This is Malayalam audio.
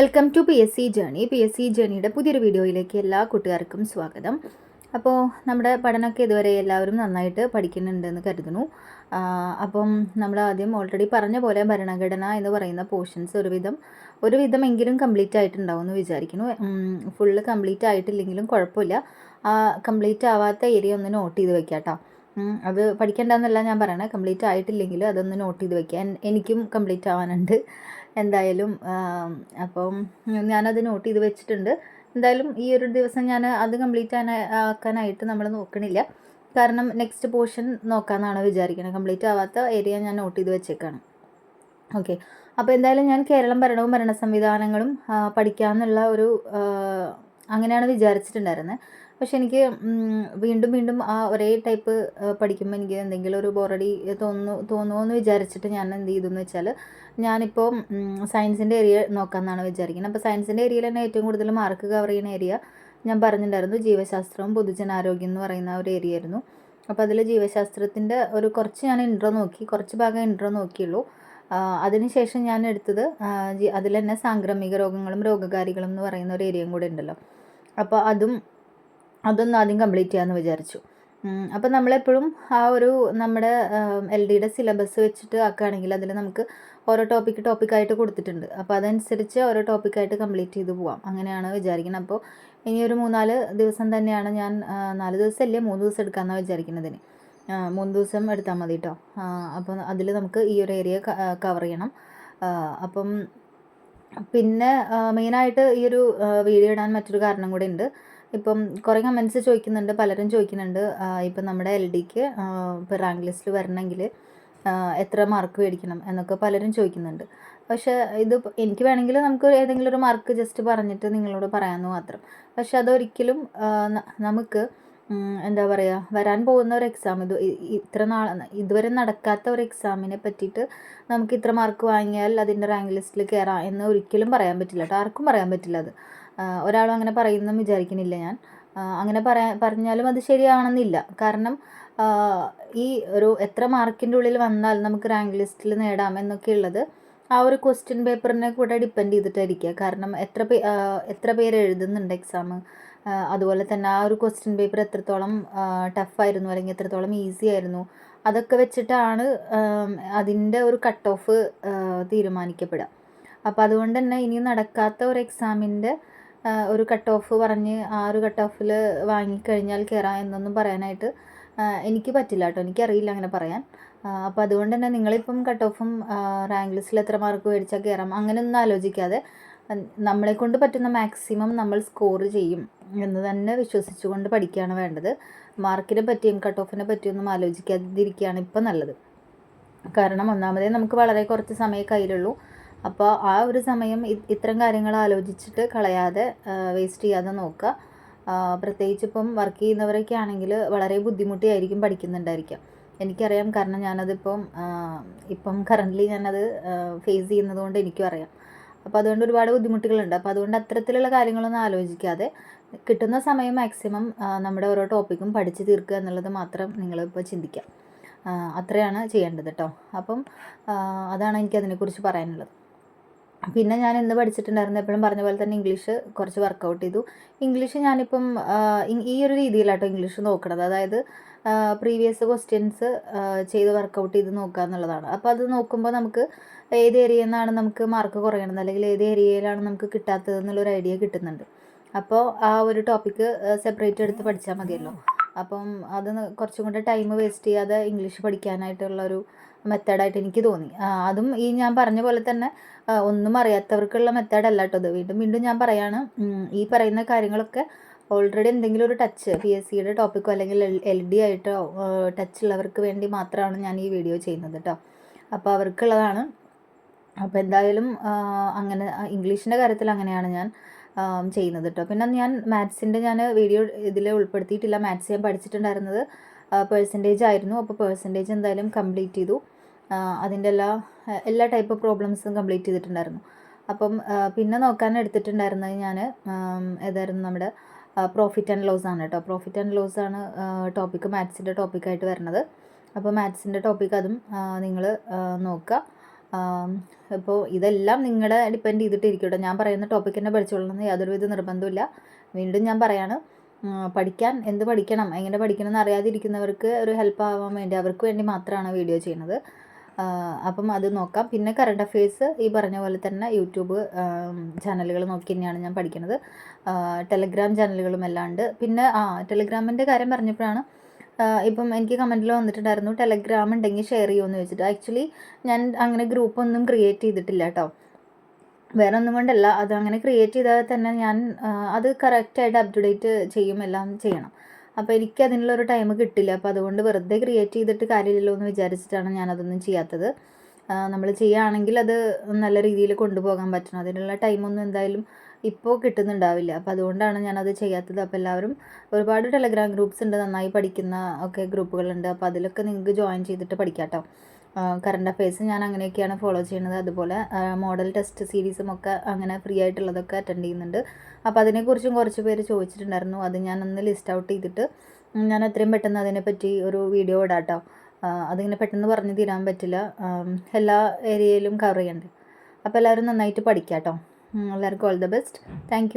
Welcome to P S C journey P S C ജേണിയുടെ പുതിയൊരു വീഡിയോയിലേക്ക് എല്ലാ കൂട്ടുകാർക്കും സ്വാഗതം. അപ്പോൾ നമ്മുടെ പഠനമൊക്കെ ഇതുവരെ എല്ലാവരും നന്നായിട്ട് പഠിക്കുന്നുണ്ടെന്ന് കരുതുന്നു. അപ്പം നമ്മൾ ആദ്യം ഓൾറെഡി പറഞ്ഞ പോലെ ഭരണഘടന എന്ന് പറയുന്ന പോർഷൻസ് ഒരുവിധം ഒരുവിധമെങ്കിലും കംപ്ലീറ്റ് ആയിട്ടുണ്ടാവും എന്ന് വിചാരിക്കുന്നു. ഫുള്ള് കംപ്ലീറ്റ് ആയിട്ടില്ലെങ്കിലും കുഴപ്പമില്ല. കംപ്ലീറ്റ് ആവാത്ത ഏരിയ ഒന്ന് നോട്ട് ചെയ്ത് വെക്കാം കേട്ടോ. അത് പഠിക്കേണ്ടെന്നല്ല ഞാൻ പറയണേ. കംപ്ലീറ്റ് ആയിട്ടില്ലെങ്കിലും അതൊന്ന് നോട്ട് ചെയ്ത് വെക്കുക എനിക്കും കംപ്ലീറ്റ് ആവാനുണ്ട്. എന്തായാലും അപ്പം ഞാനത് നോട്ട് ചെയ്ത് വെച്ചിട്ടുണ്ട്. എന്തായാലും ഈ ഒരു ദിവസം ഞാൻ അത് കംപ്ലീറ്റ് ആക്കാനായിട്ട് നമ്മൾ നോക്കണില്ല. കാരണം നെക്സ്റ്റ് പോർഷൻ നോക്കാമെന്നാണ് വിചാരിക്കുന്നത് കംപ്ലീറ്റ് ആവാത്ത ഏരിയ ഞാൻ നോട്ട് ചെയ്ത് വെച്ചേക്കാണ്. ഓക്കെ അപ്പോൾ എന്തായാലും ഞാൻ കേരളം ഭരണവും ഭരണ സംവിധാനങ്ങളും പഠിക്കാമെന്നുള്ള ഒരു അങ്ങനെയാണ് വിചാരിച്ചിട്ടുണ്ടായിരുന്നത് പക്ഷെ എനിക്ക് വീണ്ടും വീണ്ടും ആ ഒരേ ടൈപ്പ് പഠിക്കുമ്പോൾ എനിക്ക് എന്തെങ്കിലും ഒരു ബോറടി തോന്നുന്നു തോന്നുമെന്ന് വിചാരിച്ചിട്ട് ഞാൻ എന്ത് ചെയ്തു എന്ന് വെച്ചാൽ ഞാനിപ്പോൾ സയൻസിന്റെ ഏരിയ നോക്കാമെന്നാണ് വിചാരിക്കുന്നത് അപ്പോൾ സയൻസിന്റെ ഏരിയയിൽ തന്നെ ഏറ്റവും കൂടുതൽ മാർക്ക് കവർ ചെയ്യുന്ന ഏരിയ ഞാൻ പറഞ്ഞിട്ടുണ്ടായിരുന്നു ജീവശാസ്ത്രവും പൊതുജനാരോഗ്യം എന്ന് പറയുന്ന ഒരു ഏരിയ ആയിരുന്നു. അപ്പോൾ അതിൽ ജീവശാസ്ത്രത്തിന്റെ ഒരു കുറച്ച് ഞാൻ ഇൻട്രോ നോക്കി കുറച്ച് ഭാഗം ഇൻട്രോ നോക്കിയുള്ളൂ. അതിനുശേഷം ഞാൻ എടുത്തത് അതിൽ തന്നെ സാംക്രമിക രോഗങ്ങളും രോഗകാരികളും എന്ന് പറയുന്ന ഒരു ഏരിയയും കൂടെ ഉണ്ടല്ലോ. അപ്പോൾ അതും അതൊന്നും ആദ്യം കംപ്ലീറ്റ് ചെയ്യാമെന്ന് വിചാരിച്ചു. അപ്പം നമ്മളെപ്പോഴും ആ ഒരു നമ്മുടെ എൽ ഡിയുടെ സിലബസ് വെച്ചിട്ട് ആക്കുകയാണെങ്കിൽ അതിൽ നമുക്ക് ഓരോ ടോപ്പിക്ക് ടോപ്പിക്കായിട്ട് കൊടുത്തിട്ടുണ്ട്. അപ്പോൾ അതനുസരിച്ച് ഓരോ ടോപ്പിക്കായിട്ട് കംപ്ലീറ്റ് ചെയ്ത് പോവാം. അങ്ങനെയാണ് വിചാരിക്കുന്നത് അപ്പോൾ ഇനി ഒരു മൂന്നാൽ ദിവസം തന്നെയാണ് ഞാൻ നാല് ദിവസം അല്ലേ മൂന്ന് ദിവസം എടുക്കാമെന്നാണ് വിചാരിക്കുന്നതിന് മൂന്ന് ദിവസം എടുത്താൽ മതി കേട്ടോ അപ്പോൾ അതിൽ നമുക്ക് ഈ ഒരു ഏരിയ കവർ ചെയ്യണം. അപ്പം പിന്നെ മെയിനായിട്ട് ഈ ഒരു വീഡിയോ ഇടാൻ മറ്റൊരു കാരണം കൂടെ ഉണ്ട്. ഇപ്പം കുറേ കമൻസ് ചോദിക്കുന്നുണ്ട് പലരും ചോദിക്കുന്നുണ്ട് ഇപ്പം നമ്മുടെ എൽ ഡിക്ക് ഇപ്പോൾ റാങ്ക് ലിസ്റ്റിൽ വരണമെങ്കിൽ എത്ര മാർക്ക് മേടിക്കണം എന്നൊക്കെ പലരും ചോദിക്കുന്നുണ്ട്. പക്ഷേ ഇത് എനിക്ക് വേണമെങ്കിൽ നമുക്ക് ഏതെങ്കിലും ഒരു മാർക്ക് ജസ്റ്റ് പറഞ്ഞിട്ട് നിങ്ങളോട് പറയാമെന്ന് മാത്രം. പക്ഷെ അതൊരിക്കലും നമുക്ക് എന്താ പറയുക വരാൻ പോകുന്ന ഒരു എക്സാം ഇത് ഇത്ര നാൾ ഇതുവരെ നടക്കാത്ത ഒരു എക്സാമിനെ പറ്റിയിട്ട് നമുക്ക് ഇത്ര മാർക്ക് വാങ്ങിയാൽ അതിന്റെ റാങ്ക് ലിസ്റ്റിൽ കയറാം എന്ന് ഒരിക്കലും പറയാൻ പറ്റില്ല. കേട്ടോ ആർക്കും പറയാൻ പറ്റില്ല അത്. ഒരാളും അങ്ങനെ പറയുന്നെന്ന് വിചാരിക്കുന്നില്ല ഞാൻ. അങ്ങനെ പറയാ പറഞ്ഞാലും അത് ശരിയാവണമെന്നില്ല കാരണം ഈ ഒരു എത്ര മാർക്കിന്റെ ഉള്ളിൽ വന്നാൽ നമുക്ക് റാങ്ക് ലിസ്റ്റിൽ നേടാം എന്നൊക്കെ ഉള്ളത് ആ ഒരു ക്വസ്റ്റ്യൻ പേപ്പറിനെ കൂടെ ഡിപ്പെൻഡ് ചെയ്തിട്ടായിരിക്കുക. കാരണം എത്ര പേ എത്ര പേര് എഴുതുന്നുണ്ട് എക്സാം അതുപോലെ തന്നെ ആ ഒരു ക്വസ്റ്റ്യൻ പേപ്പർ എത്രത്തോളം ടഫായിരുന്നു അല്ലെങ്കിൽ എത്രത്തോളം ഈസി ആയിരുന്നു? അതൊക്കെ വെച്ചിട്ടാണ് അതിന്റെ ഒരു കട്ട് ഓഫ് തീരുമാനിക്കപ്പെടുക. അപ്പോൾ അതുകൊണ്ട് തന്നെ ഇനി നടക്കാത്ത ഒരു എക്സാമിന്റെ ഒരു കട്ട് ഓഫ് പറഞ്ഞ് ആ ഒരു കട്ട് ഓഫിൽ വാങ്ങിക്കഴിഞ്ഞാൽ കയറാം എന്നൊന്നും പറയാനായിട്ട് എനിക്ക് പറ്റില്ല കേട്ടോ. എനിക്കറിയില്ല അങ്ങനെ പറയാൻ. അപ്പോൾ അതുകൊണ്ട് തന്നെ നിങ്ങളിപ്പം കട്ട് ഓഫും റാങ്ക് ലിസ്റ്റിൽ എത്ര മാർക്ക് മേടിച്ചാൽ കയറാം അങ്ങനെയൊന്നും ആലോചിക്കാതെ നമ്മളെ കൊണ്ട് പറ്റുന്ന മാക്സിമം നമ്മൾ സ്കോർ ചെയ്യും എന്ന് തന്നെ വിശ്വസിച്ചുകൊണ്ട് പഠിക്കുകയാണ് വേണ്ടത്. മാർക്കിനെ പറ്റിയും കട്ട് ഓഫിനെ പറ്റിയൊന്നും ആലോചിക്കാതിരിക്കുകയാണ് ഇപ്പം നല്ലത്. കാരണം ഒന്നാമതേ നമുക്ക് വളരെ കുറച്ച് സമയമേ കയ്യിലുള്ളൂ അപ്പോൾ ആ ഒരു സമയം ഇത്തരം കാര്യങ്ങൾ ആലോചിച്ചിട്ട് കളയാതെ വേസ്റ്റ് ചെയ്യാതെ നോക്കുക. പ്രത്യേകിച്ച് ഇപ്പം വർക്ക് ചെയ്യുന്നവരൊക്കെ ആണെങ്കിൽ വളരെ ബുദ്ധിമുട്ടിയായിരിക്കും പഠിക്കുന്നുണ്ടായിരിക്കാം. എനിക്കറിയാം കാരണം ഞാനതിപ്പം ഇപ്പം കറന്റ്ലി ഞാനത് ഫേസ് ചെയ്യുന്നത് കൊണ്ട് എനിക്കും അറിയാം. അപ്പോൾ അതുകൊണ്ട് ഒരുപാട് ബുദ്ധിമുട്ടുകളുണ്ട്. അപ്പോൾ അതുകൊണ്ട് അത്തരത്തിലുള്ള കാര്യങ്ങളൊന്നും ആലോചിക്കാതെ കിട്ടുന്ന സമയം മാക്സിമം നമ്മുടെ ഓരോ ടോപ്പിക്കും പഠിച്ച് തീർക്കുക എന്നുള്ളത് മാത്രം നിങ്ങളിപ്പോൾ ചിന്തിക്കുക. അത്രയാണ് ചെയ്യേണ്ടത് കേട്ടോ അപ്പം അതാണ് എനിക്ക് അതിനെക്കുറിച്ച് പറയാനുള്ളത്. പിന്നെ ഞാൻ ഇന്ന് പഠിച്ചിട്ടുണ്ടായിരുന്നു എപ്പോഴും പറഞ്ഞ പോലെ തന്നെ ഇംഗ്ലീഷ് കുറച്ച് വർക്കൗട്ട് ചെയ്തു. ഇംഗ്ലീഷ് ഞാനിപ്പം ഈ ഒരു രീതിയിലാട്ടോ ഇംഗ്ലീഷ് നോക്കണത്. അതായത് പ്രീവിയസ് ക്വസ്റ്റ്യൻസ് ചെയ്ത് വർക്കൗട്ട് ചെയ്ത് നോക്കുക എന്നുള്ളതാണ്. അപ്പോൾ അത് നോക്കുമ്പോൾ നമുക്ക് ഏത് ഏരിയയിൽ നിന്നാണ് നമുക്ക് മാർക്ക് കുറയണത്? അല്ലെങ്കിൽ ഏത് ഏരിയയിലാണ് നമുക്ക് കിട്ടാത്തത് എന്നുള്ളൊരു ഐഡിയ കിട്ടുന്നുണ്ട്. അപ്പോൾ ആ ഒരു ടോപ്പിക്ക് സെപ്പറേറ്റ് എടുത്ത് പഠിച്ചാൽ മതിയല്ലോ. അപ്പം അത് കുറച്ചും കൂടെ ടൈം വേസ്റ്റ് ചെയ്യാതെ ഇംഗ്ലീഷ് പഠിക്കാനായിട്ടുള്ള ഒരു മെത്തേഡായിട്ട് എനിക്ക് തോന്നി. അതും ഈ ഞാൻ പറഞ്ഞ പോലെ തന്നെ ഒന്നും അറിയാത്തവർക്കുള്ള മെത്തേഡല്ല കേട്ടോ അത്. വീണ്ടും വീണ്ടും ഞാൻ പറയാണ് ഈ പറയുന്ന കാര്യങ്ങളൊക്കെ ഓൾറെഡി എന്തെങ്കിലും ഒരു ടച്ച് പി എസ് സിയുടെ ടോപ്പിക്കോ അല്ലെങ്കിൽ എൽ ഡി ആയിട്ടോ ടച്ച് ഉള്ളവർക്ക് വേണ്ടി മാത്രമാണ് ഞാൻ ഈ വീഡിയോ ചെയ്യുന്നത് കേട്ടോ അപ്പോൾ അവർക്കുള്ളതാണ്. അപ്പോൾ എന്തായാലും അങ്ങനെ ഇംഗ്ലീഷിന്റെ കാര്യത്തിൽ അങ്ങനെയാണ് ഞാൻ ചെയ്യുന്നത് കേട്ടോ പിന്നെ ഞാൻ മാത്സിന്റെ ഞാൻ വീഡിയോ ഇതിൽ ഉൾപ്പെടുത്തിയിട്ടില്ല. മാത്സ് ഞാൻ പഠിച്ചിട്ടുണ്ടായിരുന്നത് പേഴ്സന്റേജ് ആയിരുന്നു. അപ്പോൾ പേഴ്സന്റേജ് എന്തായാലും കംപ്ലീറ്റ് ചെയ്തു. അതിന്റെ എല്ലാ എല്ലാ ടൈപ്പ് പ്രോബ്ലംസും കംപ്ലീറ്റ് ചെയ്തിട്ടുണ്ടായിരുന്നു. അപ്പം പിന്നെ നോക്കാൻ എടുത്തിട്ടുണ്ടായിരുന്നത് ഞാൻ ഏതായിരുന്നു നമ്മുടെ പ്രോഫിറ്റ് ആൻഡ് ലോസ് ആണ് കേട്ടോ. പ്രോഫിറ്റ് ആൻഡ് ലോസ് ആണ് ടോപ്പിക്ക് മാത്സിന്റെ ടോപ്പിക്കായിട്ട് വരുന്നത്. അപ്പോൾ മാത്സിന്റെ ടോപ്പിക്ക് അതും നിങ്ങൾ നോക്കുക. അപ്പോൾ ഇതെല്ലാം നിങ്ങളുടെ ഡിപ്പെൻഡ് ചെയ്തിട്ടിരിക്കും കേട്ടോ. ഞാൻ പറയുന്ന ടോപ്പിക്ക് തന്നെ പഠിച്ചോളണമെന്ന് യാതൊരുവിധ നിർബന്ധമില്ല വീണ്ടും ഞാൻ പറയാണ് പഠിക്കാൻ എന്ത് പഠിക്കണം എങ്ങനെ പഠിക്കണം എന്ന് അറിയാതിരിക്കുന്നവർക്ക് ഒരു ഹെൽപ്പ് ആവാൻ വേണ്ടി അവർക്ക് വേണ്ടി മാത്രമാണ് വീഡിയോ ചെയ്യുന്നത്. അപ്പം അത് നോക്കാം. പിന്നെ കറണ്ട് അഫയേഴ്സ് ഈ പറഞ്ഞ പോലെ തന്നെ യൂട്യൂബ് ചാനലുകൾ നോക്കി തന്നെയാണ് ഞാൻ പഠിക്കുന്നത്. ടെലഗ്രാം ചാനലുകളും എല്ലാം ഉണ്ട്. പിന്നെ ആ ടെലഗ്രാമിന്റെ കാര്യം പറഞ്ഞപ്പോഴാണ് ഇപ്പം എനിക്ക് കമന്റിൽ വന്നിട്ടുണ്ടായിരുന്നു ടെലഗ്രാം ഉണ്ടെങ്കിൽ ഷെയർ ചെയ്യുമെന്ന് വെച്ചിട്ട് ആക്ച്വലി ഞാൻ അങ്ങനെ ഗ്രൂപ്പൊന്നും ക്രിയേറ്റ് ചെയ്തിട്ടില്ല കേട്ടോ വേറെ ഒന്നും കൊണ്ടല്ല. അത് അങ്ങനെ ക്രിയേറ്റ് ചെയ്താൽ തന്നെ ഞാൻ അത് കറക്റ്റായിട്ട് അപ് ടു ഡേറ്റ് ചെയ്യും എല്ലാം ചെയ്യണം. അപ്പോൾ എനിക്ക് അതിനുള്ളൊരു ടൈം കിട്ടില്ല. അപ്പോൾ അതുകൊണ്ട് വെറുതെ ക്രിയേറ്റ് ചെയ്തിട്ട് കാര്യമില്ലല്ലോ എന്ന് വിചാരിച്ചിട്ടാണ് ഞാൻ അതൊന്നും ചെയ്യാത്തത്. നമ്മൾ ചെയ്യുകയാണെങ്കിൽ അത് നല്ല രീതിയിൽ കൊണ്ടുപോകാൻ പറ്റണം. അതിനുള്ള ടൈമൊന്നും എന്തായാലും ഇപ്പോൾ കിട്ടുന്നുണ്ടാവില്ല. അപ്പോൾ അതുകൊണ്ടാണ് ഞാനത് ചെയ്യാത്തത്. അപ്പോൾ എല്ലാവരും ഒരുപാട് ടെലഗ്രാം ഗ്രൂപ്പ്സ് ഉണ്ട്. നന്നായി പഠിക്കുന്ന ഒക്കെ ഗ്രൂപ്പുകളുണ്ട് അപ്പോൾ അതിലൊക്കെ നിങ്ങൾക്ക് ജോയിൻ ചെയ്തിട്ട് പഠിക്കാം കേട്ടോ കറണ്ട് അഫയേഴ്സ് ഞാൻ അങ്ങനെയൊക്കെയാണ് ഫോളോ ചെയ്യുന്നത്. അതുപോലെ മോഡൽ ടെസ്റ്റ് സീരീസും ഒക്കെ അങ്ങനെ ഫ്രീ ആയിട്ടുള്ളതൊക്കെ അറ്റൻഡ് ചെയ്യുന്നുണ്ട്. അപ്പോൾ അതിനെക്കുറിച്ചും കുറച്ച് പേര് ചോദിച്ചിട്ടുണ്ടായിരുന്നു. അത് ഞാൻ ഒന്ന് ലിസ്റ്റ് ഔട്ട് ചെയ്തിട്ട് ഞാൻ എത്രയും പെട്ടെന്ന് അതിനെപ്പറ്റി ഒരു വീഡിയോ ഇടാം കേട്ടോ അതിങ്ങനെ പെട്ടെന്ന് പറഞ്ഞു തീരാൻ പറ്റില്ല. എല്ലാ ഏരിയയിലും കവർ ചെയ്യണ്ടേ. അപ്പോൾ എല്ലാവരും നന്നായിട്ട് പഠിക്കാം കേട്ടോ എല്ലാവർക്കും ഓൾ ദ ബെസ്റ്റ് താങ്ക്